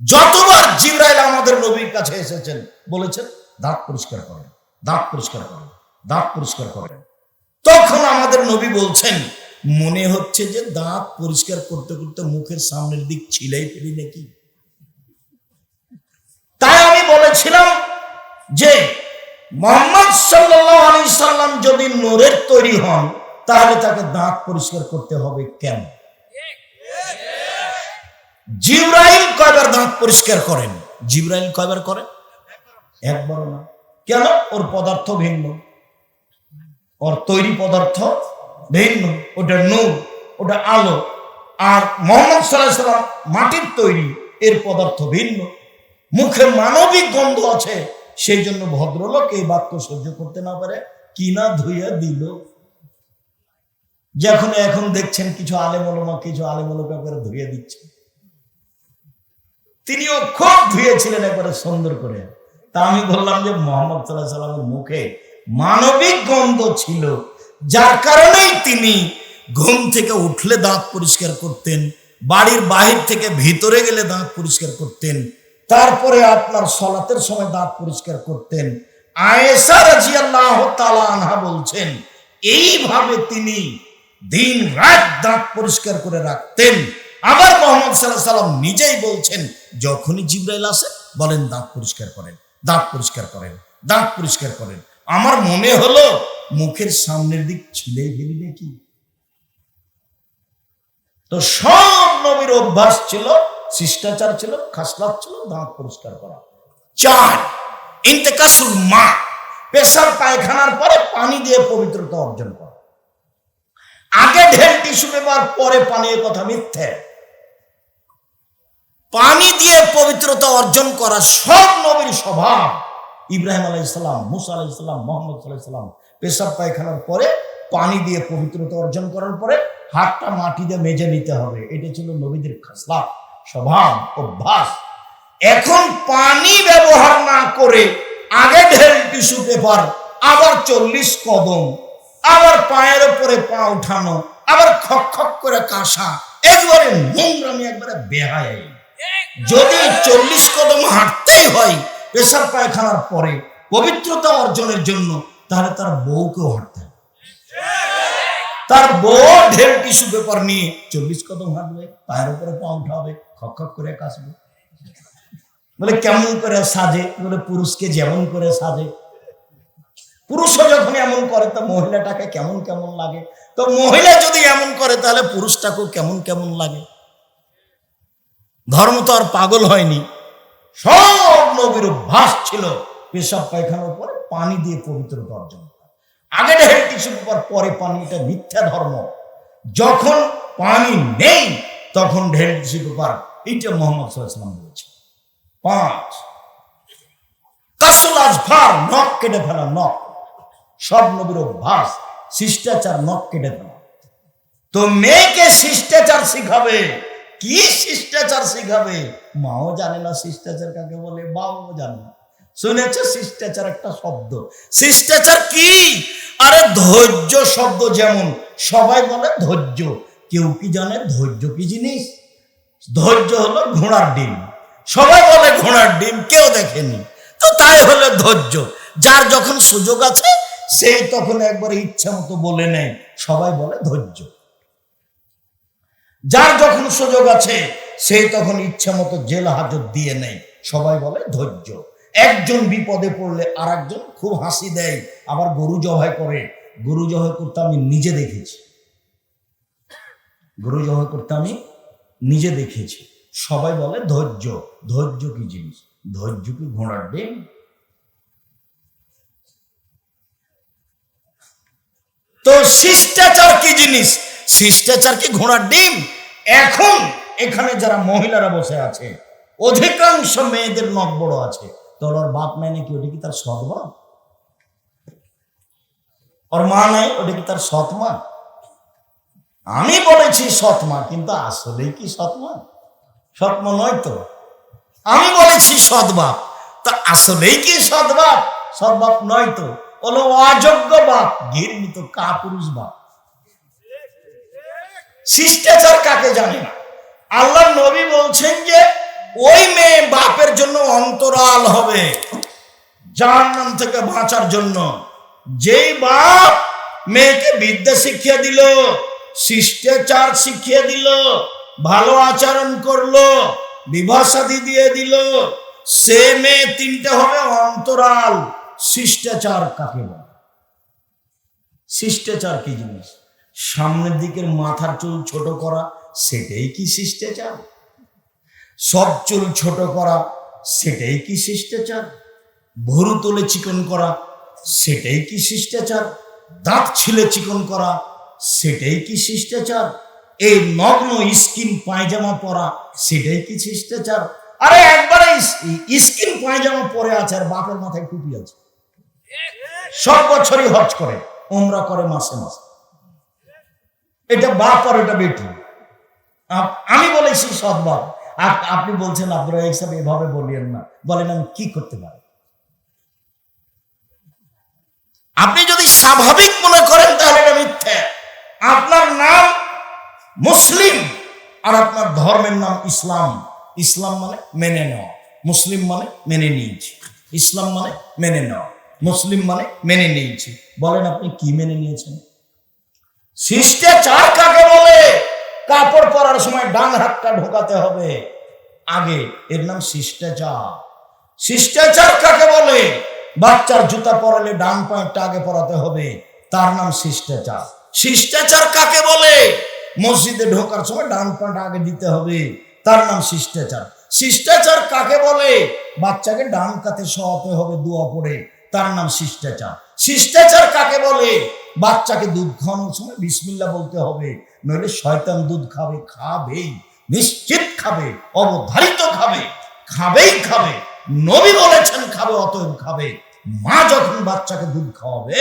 যতবার জিব্রাইল আমাদের নবীর কাছে এসেছেন, বলেছেন, দাঁত পরিষ্কার করেন, দাঁত পরিষ্কার করেন, দাঁত পরিষ্কার করেন। তখন আমাদের নবী বলছেন, মনে হচ্ছে যে দাঁত পরিষ্কার করতে করতে মুখের সামনের দিক ছিলাই ফেলি নাকি? তাই আমি বলেছিলাম যে, মোহাম্মদ সাল্লাল্লাহু আলাইহি সাল্লাম যদি নূরের তৈরি হন, তাহলে তাকে দাঁত পরিষ্কার করতে হবে কেন? জিব্রাইল কয়বার দাঁত পরিষ্কার করেন? জিব্রাইল কয়বার করেন? একবারও না। কেন? ওর পদার্থ ভিন্ন। ওর তৈরি পদার্থ ভিন্ন। ওটা নূর, ওটা আলো। আর মোহাম্মদ সাল্লাহ মাটির তৈরি, এর পদার্থ ভিন্ন। মুখে মানবিক গন্ধ আছে, সেই জন্য ভদ্রলোক এই বাক্য সহ্য করতে না পারে। কিনা ধুইয়া দিল। যখন এখন দেখছেন কিছু আলেমলমা কিছু আলেমলকা করে ধুয়ে দিচ্ছে। তিনিও খুব ধুয়েছিলেন একবারে সুন্দর করে। তা আমি বললাম যে মোহাম্মদ সাল্লাহ সাল্লামের মুখে মানবিক গন্ধ ছিল, যার কারণেই তিনি ঘুম থেকে উঠলে দাঁত পরিষ্কার করতেন, বাড়ির বাহির থেকে ভিতরে গেলে দাঁত পরিষ্কার করতেন, তারপরে আপনার সলাতের সময় দাঁত পরিষ্কার করতেন। আয়েসা রাজিয়াল্লাহ তাআলা আনহা বলছেন, এইভাবে তিনি দিন রাত দাঁত পরিষ্কার করে রাখতেন। আবার মোহাম্মদ সাল্লাহ সাল্লাম নিজেই বলছেন, যখনই জিব্রাইল আসে, বলেন দাঁত পরিষ্কার করেন, দাঁত পরিষ্কার করেন, দাঁত পরিষ্কার করেন। আমার মনে হলো, মুখের সামনের দিক ছিলে ফেলি নাকি? তো সব নবীর অভ্যাস ছিল, শিষ্টাচার ছিল, খাসলাত ছিল, দাঁত পরিষ্কার করা। চার, ইন্তেকাসুল মা, পেশাব পায়খানার পরে পানি দিয়ে পবিত্রতা অর্জন করা। আগে ঢেল টিস্যু ব্যবহার পরে পানির কথা মিথ্যে। পানি দিয়ে পবিত্রতা অর্জন করা সব নবীর স্বভাব। ইব্রাহিম আলাইসাল্লাম মুসা আলাইসাল্লাম মোহাম্মদ সাল্লাম পেশাব পায়খানার পরে পানি দিয়ে পবিত্রতা অর্জন করার পরে হাতটা মাটি দিয়ে মেজে নিতে হবে। এটা ছিল নবীদের খাসলা, স্বভাব, অভ্যাস। এখন পানি ব্যবহার না করে আগে ঢেল টিস্যু পেপার, আবার চল্লিশ কদম, আবার পায়ের উপরে পা উঠানো, আবার খক খক করে কাঁসা একবারে নোংরামি, একবারে বেহায় যদি চল্লিশ কদম হাঁটতেই হয় পেশার পায়খানার পরে পবিত্রতা অর্জনের জন্য, তাহলে তার বউকেও হাঁটতে তার বউ ঢের টিস্যু পেপার নিয়ে চল্লিশ কদম হাঁটবে, পায়ের উপরে পা উঠাবে, খক খক করে কাশবে। বলে, কেমন করে সাজে? বলে, পুরুষকে যেমন করে সাজে। পুরুষও যখন এমন করে, তো মহিলাটাকে কেমন কেমন লাগে? তো মহিলা যদি এমন করে, তাহলে পুরুষটাকেও কেমন কেমন লাগে? ধর্ম তো আর পাগল হয়নি। সব নবীর অভ্যাস ছিল পেশাব পায়খানার পরে পানি দিয়ে পবিত্রতা অর্জন করা। আগে পেপার পরে পানি, এটা মিথ্যা ধর্ম। যখন পানি নেই, তখন ঢের কিছু পেপার এইটা মোহাম্মদ সাল্লাম বলেছে। পাঁচ, কাসল আজফার নখ কেটে ফেলা নখ। সব নবীর অভ্যাস, শিষ্টাচার নখ কেটে ফেলা। তো মেয়েকে শিষ্টাচার শিখাবে। কি শিষ্টাচার শিখাবে? মাও জানে না শিষ্টাচার কাকে বলে, বাবাও জানে না। শুনেছে শিষ্টাচার একটা শব্দ? শিষ্টাচার কি? আরে ধৈর্য শব্দ যেমন, সবাই বলে ধৈর্য। কেউ কি জানে ধৈর্য কি জিনিস? ধৈর্য হলো ঘোড়ার ডিম। সবাই বলে ঘোড়ার ডিম, কেউ দেখেনি। তো তাই হলো ধৈর্য। যার যখন সুযোগ আছে সেই তখন একবার ইচ্ছা মতো বলে নেয়। সবাই বলে ধৈর্য। যার যখন সুযোগ আছে, সে তখন ইচ্ছা মতো জেল হাজত দিয়ে নেয়। সবাই বলে ধৈর্য। একজন বিপদে পড়লে আর একজন খুব হাসি দেয়। আবার গরু জবাই করে। গরু জবাই করতে আমি নিজে দেখেছি। গরু জবাই করতে আমি নিজে দেখেছি। সবাই বলে ধৈর্য। ধৈর্য কি জিনিস? ধৈর্য কি ঘোড়ার ডিম? তো শিষ্টাচার কি জিনিস? শিষ্টাচার কি ঘোড়ার ডিম? এখন এখানে যারা মহিলারা বসে আছে, অধিকাংশ মেয়েদের নখ বড় আছে। তোর বাপ নাই নাকি ওটা কি তার সৎ বাপ ওর মা নাই, ওটা কি তার সৎ মা? আমি বলেছি সৎ মা, কিন্তু আসলেই কি সৎ মা? সৎ মা নয় তো। আমি বলেছি সৎ বাপ, তা আসলেই কি সৎ বাপ? সৎ বাপ নয় তো। অযোগ্য বাপ, ঘৃণিত কা পুরুষ বাপ। শিষ্টাচার কাকে জানে না? আল্লাহ নবী বলছেন যে, ওই মেয়ে বাপের জন্য অন্তরাল হবে, জাহান্নাম থেকে বাঁচার জন্য। যেই বাপ মেয়েকে বিদ্যা শিখিয়ে দিল, শিষ্টাচার শিখিয়ে দিল, ভালো আচরণ করল শাদী দিয়ে দিল, সে মেয়ে তিনটে হবে অন্তরাল। শিষ্টাচার কাকে বলে? শিষ্টাচার কি জিনিস? সামনের দিকের মাথার চুল ছোট করা, সেটাই কি শিষ্টাচার? সব চুল ছোট করা, সেটাই কি শিষ্টাচার? ভরু তুলে চিকন করা, সেটাই কি শিষ্টাচার? দাঁত ছিলে চিকন করা, সেটাই কি শিষ্টাচার? এই নগ্ন স্কিন পায়জামা পরা, সেটাই কি শিষ্টাচার? আরে একবারে স্কিন পায়জামা পরে আছে আর বাপের মাথায় টুপি আছে। সব বছরই হজ করে ওমরা করে মাসে মাসে। এটা বাপ আর এটা বেটি। আমি বলেছি বাপ। আপ- আপনি বলছেন আব্দুল সাহেব এভাবে বলিয়েন না। বলেন, আমি কি করতে পারি? আপনি যদি স্বাভাবিক মনে করেন, তাহলে এটা মিথ্যে। আপনার নাম মুসলিম আর আপনার ধর্মের নাম ইসলাম। ইসলাম মানে মেনে নেওয়া। মুসলিম মানে মেনে নিয়েছি। ইসলাম মানে মেনে নেওয়া। মুসলিম মানে মেনে নিয়েছি। বলেন, আপনি কি মেনে নিয়েছেন? শিষ্টাচার কাকে বলে? কাপড় পরার সময় ডান হাতটা ঢোকাতে হবে। আগে, এর নাম শিষ্টাচার শিষ্টাচার কাকে বলে? বাচ্চার জুতা পরালে ডান পায়েরটা আগে পরাতে হবে। তার নাম শিষ্টাচার শিষ্টাচার কাকে বলে? মসজিদে ঢোকার সময় ডান পাটা আগে দিতে হবে। তার নাম শিষ্টাচার শিষ্টাচার কাকে বলে? বাচ্চাকে ডান কাতে শোয়াতে হবে দোয়া পড়ে তার নাম শিষ্টাচার শিষ্টাচার কাকে বলে? বাচ্চাকে দুধ খাওয়ানোর সময় বিসমিল্লা বলতে হবে, নইলে শয়তান দুধ খাবে, খাবেই, নিশ্চিত খাবে, অবধারিত খাবে, খাবেই খাবে, নবী বলেছেন খাবে, অতএব খাবে। মা যখন বাচ্চাকে দুধ খাওয়াবে,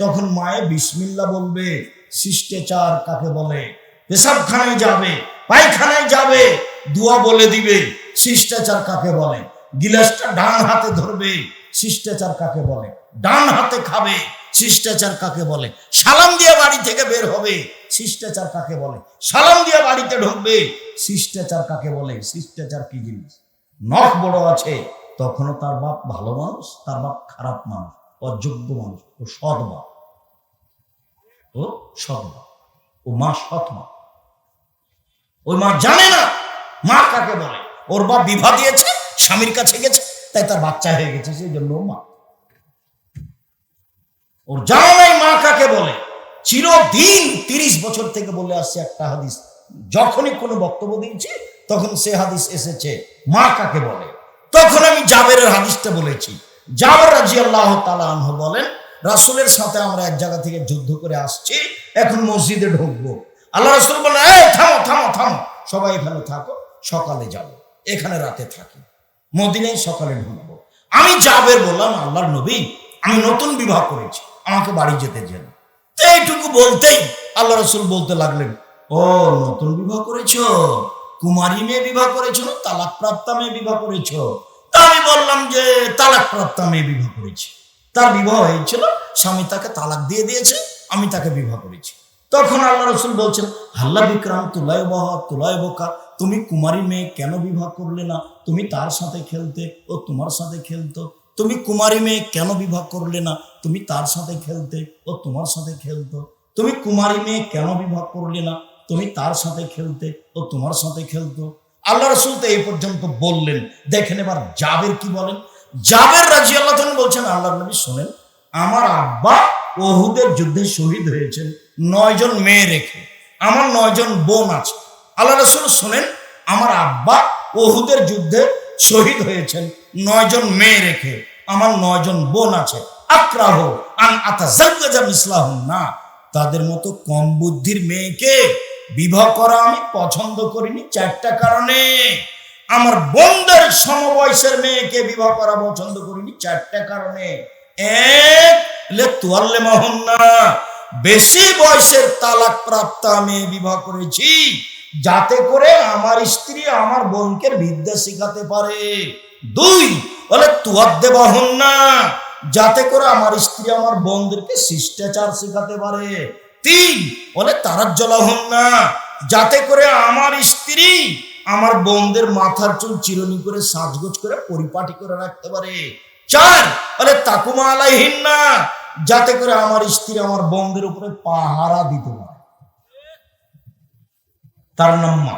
তখন মায়ে বিসমিল্লা বলবে, শিষ্টাচার কাকে বলে? পেশাবখানায় যাবে, পায়খানায় যাবে, দুয়া বলে দিবে, শিষ্টাচার কাকে বলে? গিলাসটা ডান হাতে ধরবে, শিষ্টাচার কাকে বলে? ডান হাতে খাবে। শিষ্টাচার কাকে বলে? সালাম দিয়ে বাড়ি থেকে বের হবে, শিষ্টাচার কাকে বলে? সালাম দিয়ে বাড়িতে ঢুকবে, শিষ্টাচার কাকে বলে? শিষ্টাচার কি জিনিস? নখ বড় আছে, তখনও তার বাপ ভালো মানুষ, তার বাপ খারাপ মানুষ, অযোগ্য মানুষ, ও সৎ বাপ। ও সৎ বাপ, ও মা সৎ মা ওই মা জানে না মা কাকে বলে। ওর বাপ বিবাহ দিয়েছে, স্বামীর কাছে গেছে, তাই তার বাচ্চা হয়ে গেছে, সেই জন্য মা। ওর জানা নাই মা কাকে বলে? চিরদিন তিরিশ বছর থেকে বলে আসছে একটা হাদিস। যখনই কোনো বক্তব্য দিয়েছি, তখন সে হাদিস এসেছে। মা কাকে বলে? তখন আমি জাবেরের হাদিসটা বলেছি। জাবের রাজি আল্লাহ তালাহ বলেন, রাসুলের সাথে আমরা এক জায়গা থেকে যুদ্ধ করে আসছি, এখন মসজিদে ঢুকবো। আল্লাহ রাসুল বললেন, এই, থামো থামো থামো। সবাই এখানে থাকো, সকালে যাব। এখানে রাতে থাকি। মদিনায় সকালে ঢুকবো। আমি জাবের বললাম, আল্লাহর নবী, আমি নতুন বিবাহ করেছি। আমাকে বাড়ি যেতে যেন এইটুকু বলতেই আল্লাহ রসুল বলতে লাগলেন, ও, নতুন বিবাহ করেছ? কুমারী মেয়ে বিবাহ করেছ? না তালাক প্রাপ্তা মেয়ে বিবাহ করেছ? তা আমি বললাম যে তালাক প্রাপ্তা মেয়ে বিবাহ করেছি। তার বিবাহ হয়েছিল, স্বামী তাকে তালাক দিয়ে দিয়েছে, আমি তাকে বিবাহ করেছি। তখন আল্লাহ রসুল বলছেন, হাল্লা বিক্রাম, তুলায় বহ, তুলায় বোকা, তুমি কুমারী মেয়ে কেন বিবাহ করলে না? তুমি তার সাথে খেলতে ও তোমার সাথে খেলতো। তুমি কুমারী মেয়ে কেন বিবাহ করলে না? তুমি তার সাথে খেলতে ও তোমার সাথে খেলতো। তুমি কুমারী মেয়ে কেন বিবাহ করলে না? তুমি তার সাথে খেলতে ও তোমার সাথে খেলতো। আল্লাহ রসুল তো এই পর্যন্ত বললেন। দেখেন এবার জাবের কি বলেন? জাবের রাজি আল্লাহ বলছেন আল্লাহ নবী শোনেন, আমার আব্বা ওহুদের যুদ্ধে শহীদ হয়েছেন নয়জন মেয়ে রেখে। আমার নয়জন বোন আছে। আল্লাহ রসুল শোনেন, আমার আব্বা ওহুদের যুদ্ধে শহীদ হয়েছেন নয়জন মেয়ে রেখে। আমার নয়জন বোন আছে। আক্রাহ আন আতাজাজ্জাজা মিসলাহুম না। তাদের মতো কম বুদ্ধির মেয়েকে বিবাহ করা আমি পছন্দ করিনি চারটা কারণে। আমার বোনদের সমবয়সের মেয়েকে বিবাহ করা পছন্দ করিনি চারটা কারণে। এক তোয়াল্লে মোহন না। বেশি বয়সের তালাক প্রাপ্ত মেয়ে বিবাহ করেছি যাতে করে আমার স্ত্রী আমার বোনকে বিদ্যা শিখাতে পারে। দুই বলে তুয়াদ্দে বাহন না। যাতে করে আমার স্ত্রী আমার বোনদেরকে শিষ্টাচার শেখাতে পারে। তিন, বলে তারার জলাহন না যাতে করে আমার স্ত্রী আমার বোনদের মাথার চুল চিরনি করে সাজগোজ করে পরিপাটি করে রাখতে পারে। চার আরে তাকুমা আলাইহিন না যাতে করে আমার স্ত্রী আমার বোনদের উপরে পাহারা দিতে পারে। তার নাম মা।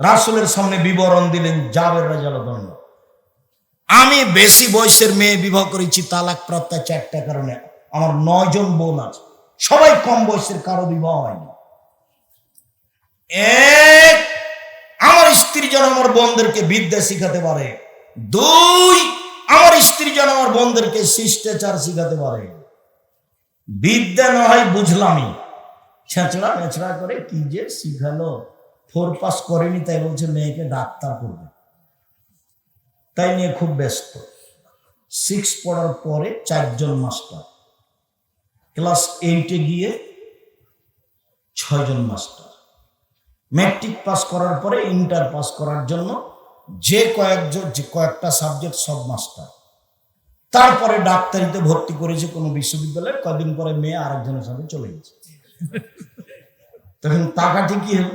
রাসুলের সামনে বিবরণ দিলেন জাবের রাজাল আমি বেশি বয়সের মেয়ে বিবাহ করেছি তালাক প্রাপ্তা চারটা কারণে। আমার নয় জন বোন আছে। সবাই কম বয়সের, কারও বিবাহ হয়নি। এক, আমার স্ত্রী যেন আমার বোনদেরকে বিদ্যা শিখাতে পারে। দুই, আমার স্ত্রী যেন আমার বোনদেরকে শিষ্টাচার শিখাতে পারে। বিদ্যা না হয় বুঝলামই। ছেঁচড়া মেছড়া করে কি যে শিখালো। ফোর পাস করেনি, তাই বলছে, মেয়েকে ডাক্তার করবে। তাই নিয়ে খুব ব্যস্ত। সিক্স পড়ার পরে চারজন মাস্টার ক্লাস এইটে গিয়ে ছয়জন মাস্টার ম্যাট্রিক পাস করার পরে ইন্টার পাস করার জন্য যে কয়েকজন, যে কয়েকটা সাবজেক্ট সব মাস্টার তারপরে ডাক্তারিতে ভর্তি করেছে কোনো বিশ্ববিদ্যালয়ে কদিন পরে মেয়ে আরেকজনের সাথে চলে গেছে। তখন টাকাটি কি হলো।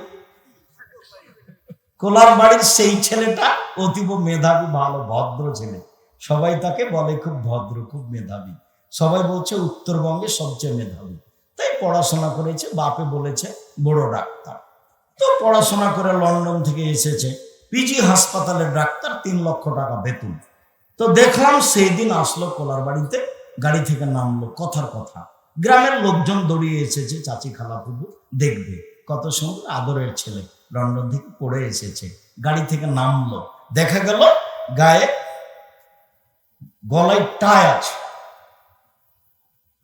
কোলার বাড়ির সেই ছেলেটা অতীব মেধাবী, ভালো, ভদ্র ছেলে। সবাই তাকে বলে খুব ভদ্র, খুব মেধাবী। সবাই বলছে, উত্তরবঙ্গে সবচেয়ে মেধাবী। তাই পড়াশোনা করেছে, বাপে বলেছে, বড় ডাক্তার। তো পড়াশোনা করে লন্ডন থেকে এসেছে পিজি হাসপাতালের ডাক্তার, তিন লক্ষ টাকা বেতন। তো দেখলাম সেই দিন আসলো কোলার বাড়িতে, গাড়ি থেকে নামলো, কথার কথা। গ্রামের লোকজন দৌড়িয়ে এসেছে, চাচি খালা পুবু দেখবে। কত সুন্দর, আদরের ছেলে। লন্ডন থেকে পড়ে এসেছে। গাড়ি থেকে নামলো। দেখা গেল গায়ে গলায় টাই আছে।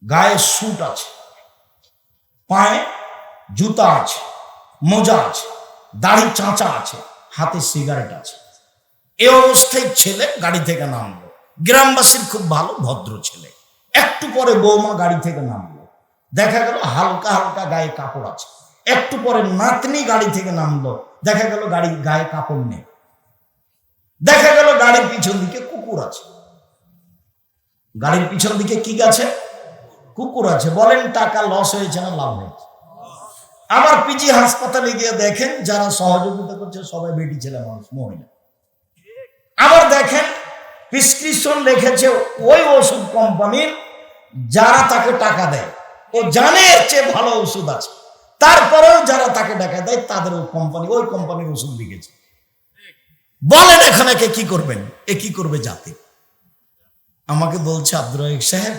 গায়ে স্যুট আছে। পায়ে জুতা আছে। মোজা আছে। দাড়ি চাঁচা আছে। হাতে সিগারেট আছে। এ অবস্থায় ছেলে গাড়ি থেকে নামলো। গ্রামবাসীর খুব ভালো, ভদ্র ছেলে। একটু পরে বৌমা গাড়ি থেকে নামলো। দেখা গেল হালকা হালকা গায়ে কাপড় আছে। একটু পরে নাতনি গাড়ি থেকে নামলো। দেখা গেল গাড়ি গায়ে কাপড় নেই। দেখা গেল গাড়ির পিছন দিকে কুকুর আছে। গাড়ির পিছন দিকে কি আছে কুকুর আছে। বলেন, টাকা লস হয়েছে না লাভ হয়েছে? আবার পিজি হাসপাতালে গিয়ে দেখেন, যারা সহযোগিতা করছে, সবাই বেটি ছেলে মানুষ, মহিলা। আবার দেখেন প্রেসক্রিপশন লিখেছে ওই ওষুধ কোম্পানির যারা তাকে টাকা দেয়। ও জানে চেয়ে ভালো ওষুধ আছে। তারপরেও যারা তাকে টাকা দেয়, তাদের ওই কোম্পানি ওই কোম্পানির ওষুধ লিখেছে বলেন এখানে কে কি করবেন? এ কি করবে জাতি? আমাকে বলছে আব্দুর সাহেব,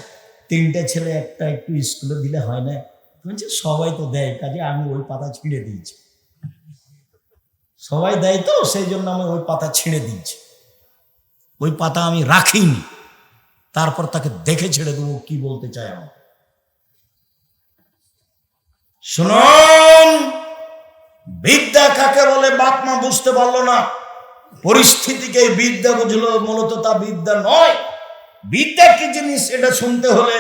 তিনটে ছেলে একটা একটু স্কুলে দিলে হয় না। বলছে, সবাই তো দেয়, কাজে আমি ওই পাতা ছিঁড়ে দিয়েছি। সবাই দেয় তো, সেই জন্য আমি ওই পাতা ছিঁড়ে দিয়েছি। ওই পাতা আমি রাখিনি। তারপর তাকে দেখে ছেড়ে দেবো কি বলতে চায় আমার শুনুন। বিদ্যা কাকে বলে? বাপ মা বুঝতে পারল না। পরিস্থিতিকে বিদ্যা বুঝলো, মূলত তা বিদ্যা নয়। বিদ্যা কি জিনিস? এটা শুনতে হলে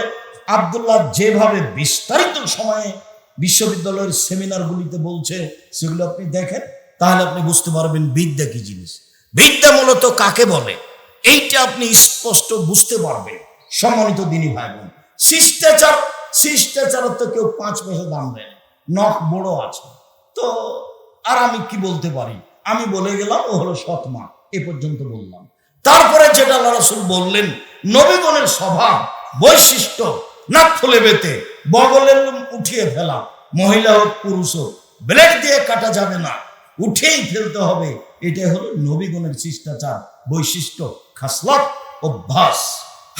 আব্দুল্লাহ যেভাবে বিস্তারিত সময়ে বিশ্ববিদ্যালয়ের সেমিনারগুলিতে বলছে, সেগুলো আপনি দেখেন, তাহলে আপনি বুঝতে পারবেন বিদ্যা কি জিনিস। বিদ্যা মূলত কাকে বলে? এইটা আপনি স্পষ্ট বুঝতে পারবেন। সম্মানিত দিনী ভাই বোন শিষ্টাচার শিষ্টাচারের তো কেউ পাঁচ পয়সা দাম দেয়। নখ বড় আছে। তো আর আমি কি বলতে পারি? আমি বলে গেলাম, ও হলো সৎমা এ পর্যন্ত বললাম। তারপরে যেটা আল্লাহ রাসূল বললেন, নবীগণের স্বভাব, বৈশিষ্ট্য না ফুলে বেতে, বগলের উঠিয়ে ফেলা, মহিলা হোক, পুরুষ হোক, ব্লেড দিয়ে কাটা যাবে না, উঠেই ফেলতে হবে। এটাই হলো নবীগণের শিষ্টাচার, বৈশিষ্ট্য, খাসলত, অভ্যাস।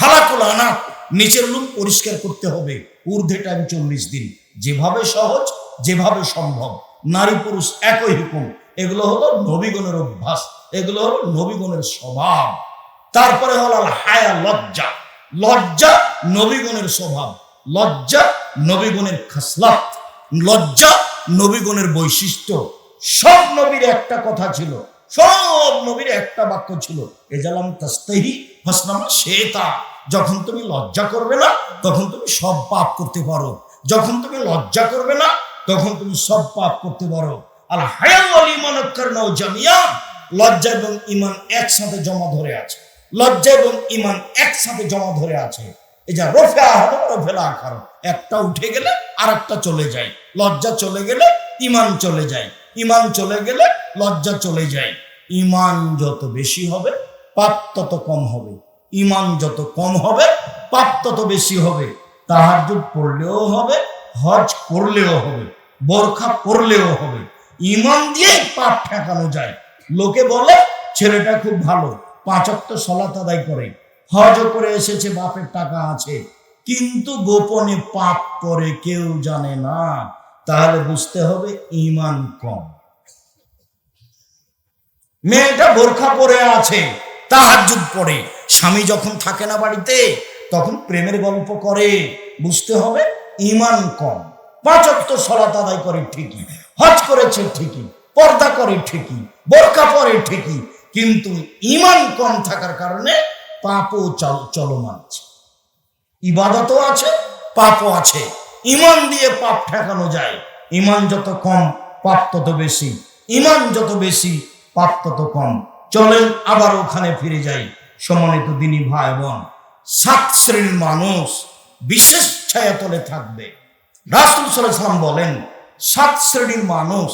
হালাকুল আনা নিচের লুম পরিষ্কার করতে হবে। ঊর্ধ্বে টাইম চল্লিশ দিন। যেভাবে সহজ, যেভাবে সম্ভব। নারী পুরুষ একই হুকুম। এগুলো হলো নবীগণের অভ্যাস। এগুলো হলো নবীগণের স্বভাব। তারপরে হলো হায়া, লজ্জা। লজ্জা নবীগণের স্বভাব। লজ্জা নবীগণের খাসলাত। লজ্জা নবীগণের বৈশিষ্ট্য। সব নবীর একটা কথা ছিল। সব নবীর একটা বাক্য ছিল। এজালাম তাস্তেহি ফাসনামা শেতা যখন তুমি লজ্জা করবে না, তখন তুমি সব পাপ করতে পারো। যখন তুমি লজ্জা করবে না, তখন তুমি সব পাপ করতে পারো। আল হায়াল ওয়াল ইমান কারনাও জামিয়া লজ্জা এবং ইমান একসাথে জমা ধরে আছে। লজ্জা এবং ইমান একসাথে জমা ধরে আছে। এই যা রফে আহরো রফেলা আখারো, একটা উঠে গেলে আর একটা চলে যায়। লজ্জা চলে গেলে ইমান চলে যায়। ইমান চলে গেলে লজ্জা চলে যায়। ইমান যত বেশি হবে, পাপ তত কম হবে। ইমান যত কম হবে, পাপ তত বেশি হবে। তাহাজ্জুদ পড়লেও হবে, হজ করলেও হবে, বোরখা পড়লেও হবে। ইমান দিয়েই পাপ ঠেকানো যায়। লোকে বলে, ছেলেটা খুব ভালো পাঁচক্ত সলাত আদায় করে। হজ করে এসেছে, বাপের টাকা আছে। কিন্তু গোপনে পাপ করে কেউ জানে না। তাহলে বুঝতে হবে ইমান কম। মেয়েটা বোরখা পরে আছে, তাহাজ্জুদ পড়ে স্বামী যখন থাকে না বাড়িতে, তখন প্রেমের গল্প করে, বুঝতে হবে ইমান কম। পাঁচক্ত সলাত আদায় করে ঠিকই, হজ করেছে ঠিকই, পর্দা করে ঠিকই, বোরখা পরে ঠিকই, কিন্তু ইমান কম থাকার কারণে পাপও চল, চলমান আছে। ইবাদতও আছে, পাপও আছে। ইমান দিয়ে পাপ ঠেকানো যায়। ইমান যত কম, পাপ তত বেশি। ইমান যত বেশি, পাপ তত কম। চলেন আবার ওখানে ফিরে যাই। সম্মানিত দিনী ভাই বোন সাত শ্রেণির মানুষ বিশেষ ছায়াতলে থাকবে। রাসুল সাল্লাম বলেন সাত শ্রেণির মানুষ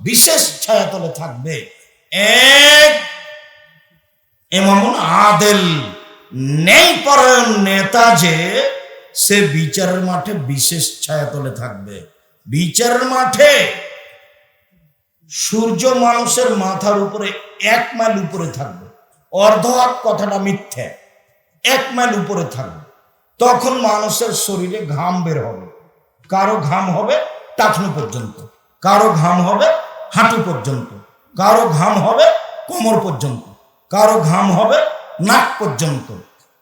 বিশেষ ছায়াতলে থাকবে। এক, এমন আদেল নেই পরায়ণ নেতা যে সে বিচারের মাঠে বিশেষ ছায়াতলে থাকবে। বিচারের মাঠে সূর্য মানুষের মাথার উপরে এক মাইল উপরে থাকবে। অর্ধ হাত কথাটা মিথ্যে। এক মাইল উপরে থাকবে। তখন মানুষের শরীরে ঘাম বের হবে। কারও ঘাম হবে টাকনু পর্যন্ত। কারও ঘাম হবে হাঁটু পর্যন্ত। কারও ঘাম হবে কোমর পর্যন্ত। কারও ঘাম হবে নাক পর্যন্ত।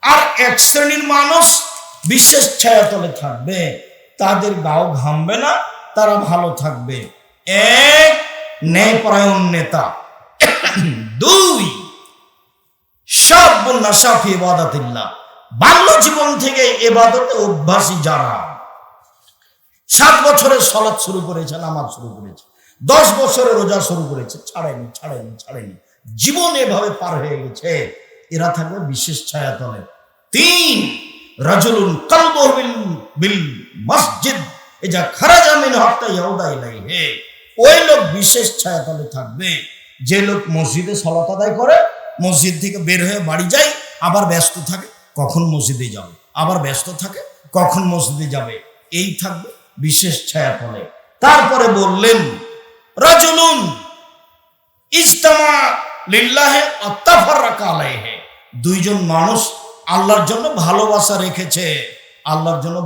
আর এক শ্রেণির মানুষ বিশেষ ছায়াতলে থাকবে। তাদের গাও ঘামবে না, তারা ভালো থাকবে। এক ন্যায়পরায়ণ নেতা। দুই সব বন্যা সাফি এবাদাতিল্লাহ বাল্য জীবন থেকে এবাদতে অভ্যাসী যারা। সাত বছরের সলাৎ শুরু করেছে, নামাজ শুরু করেছে। দশ বছরে রোজা শুরু করেছে, ছাড়েনি ছাড়েনি ছাড়েনি। জীবন এভাবে পার হয়ে গেছে। এরা থাকবে বিশেষ ছায়াতলে। তিন, রাজুলুন কালবহু বিল মসজিদ। এ যা খারাজা মিন হাত্তা ইয়াউদা ইলাইহি। ওই লোক বিশেষ ছায়াতলে থাকবে। যে লোক মসজিদে সলাত আদায় করে মসজিদ থেকে বের হয়ে বাড়ি যায় আবার ব্যস্ত থাকে, কখন মসজিদে যাবে? আবার ব্যস্ত থাকে, কখন মসজিদে যাবে? এই থাকবে বিশেষ ছায়াতলে তারপরে বললেন, রাজুলুন ইজতামা লিল্লাহে অত্তাফাররাকা আলাইহি। দুইজন মানুষ আল্লাহর জন্য ভালোবাসা রেখেছে, আল্লাহর জন্য